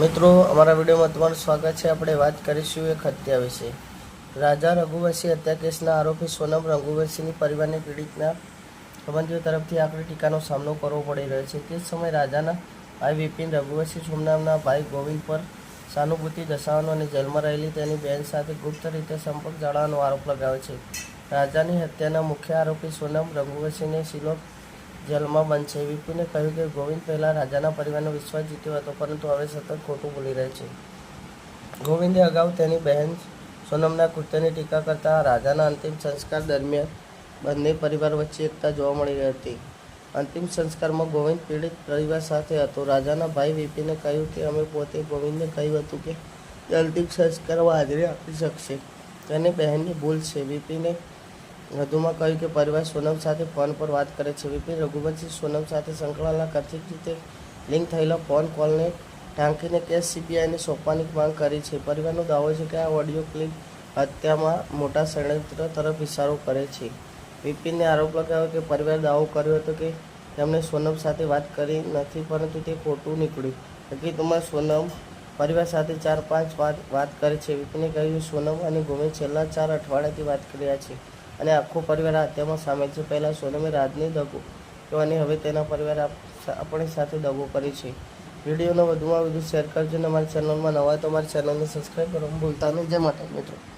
મિત્રો, અમારા વિડીયોમાં તમારું સ્વાગત છે. આપણે વાત કરીશું એક હત્યા વિશે. રાજા રઘુવંશી હત્યા કેસના આરોપી સોનમ રઘુવંશીની પરિવારની પીડિતના સંબંધીઓ તરફથી આકરી ટીકાનો સામનો કરવો પડી રહ્યો છે. તે જ સમયે રાજાના ભાઈ વિપિન રઘુવંશી સોમનામના ભાઈ ગોવિંદ પર સહાનુભૂતિ દર્શાવવાનો અને જેલમાં રહેલી તેની બહેન સાથે ગુપ્ત રીતે સંપર્ક જાળવવાનો આરોપ લગાવ્યો છે. રાજાની હત્યાના મુખ્ય આરોપી સોનમ રઘુવંશીને શિલોક જેલમાં બંધ છે. વીપીને કહ્યું કે ગોવિંદ પહેલાં રાજાના પરિવારનો વિશ્વાસ જીત્યો હતો, પરંતુ હવે સતત ખોટું બોલી રહે છે. ગોવિંદે અગાઉ તેની બહેન સોનમના કૃત્યની ટીકા કરતા રાજાના અંતિમ સંસ્કાર દરમિયાન બંને પરિવાર વચ્ચે એકતા જોવા મળી રહી હતી. અંતિમ સંસ્કારમાં ગોવિંદ પીડિત પરિવાર સાથે હતો. રાજાના ભાઈ વીપીને કહ્યું કે અમે પોતે ગોવિંદને કહ્યું હતું કે અંતિમ સંસ્કારમાં હાજરી આપી શકશે. તેની બહેનની ભૂલ છે. વિપિને વધુમાં કહ્યું કે પરિવાર સોનમ સાથે ફોન પર વાત કરે છે. વિપિન રઘુવંશી સોનમ સાથે સંકળાયેલા કથિત રીતે લિંક થયેલા ફોન કોલને ઢાંકીને કેસ સીબીઆઈને સોંપવાની માંગ કરી છે. પરિવારનો દાવો છે કે આ ઓડિયો ક્લિપ હત્યામાં મોટા ષડયંત્ર તરફ ઇશારો કરે છે. વિપિનને આરોપ લગાવ્યો કે પરિવારે દાવો કર્યો હતો કે તેમણે સોનમ સાથે વાત કરી નથી, પરંતુ તે ખોટું નીકળ્યું. હકીકતમાં સોનમ પરિવાર સાથે ચાર પાંચ વાત વાત કરે છે. વિપિને કહ્યું, સોનમ અને ગોમે છેલ્લા ચાર અઠવાડિયાથી વાત કર્યા છે. અને આખો પરિવાર હત્યામાં સામેલ છે પહેલાં સોનમે રાજની દગો અને હવે તેના પરિવાર આપ- આપણી સાથે દગો કરી છે. વિડીયોને વધુમાં વધુ શેર કરજો અને અમારી ચેનલમાં નવા તો અમારી ચેનલને સબસ્ક્રાઈબ કરવાનું ભૂલતા નહીં. જય માતા મિત્રો.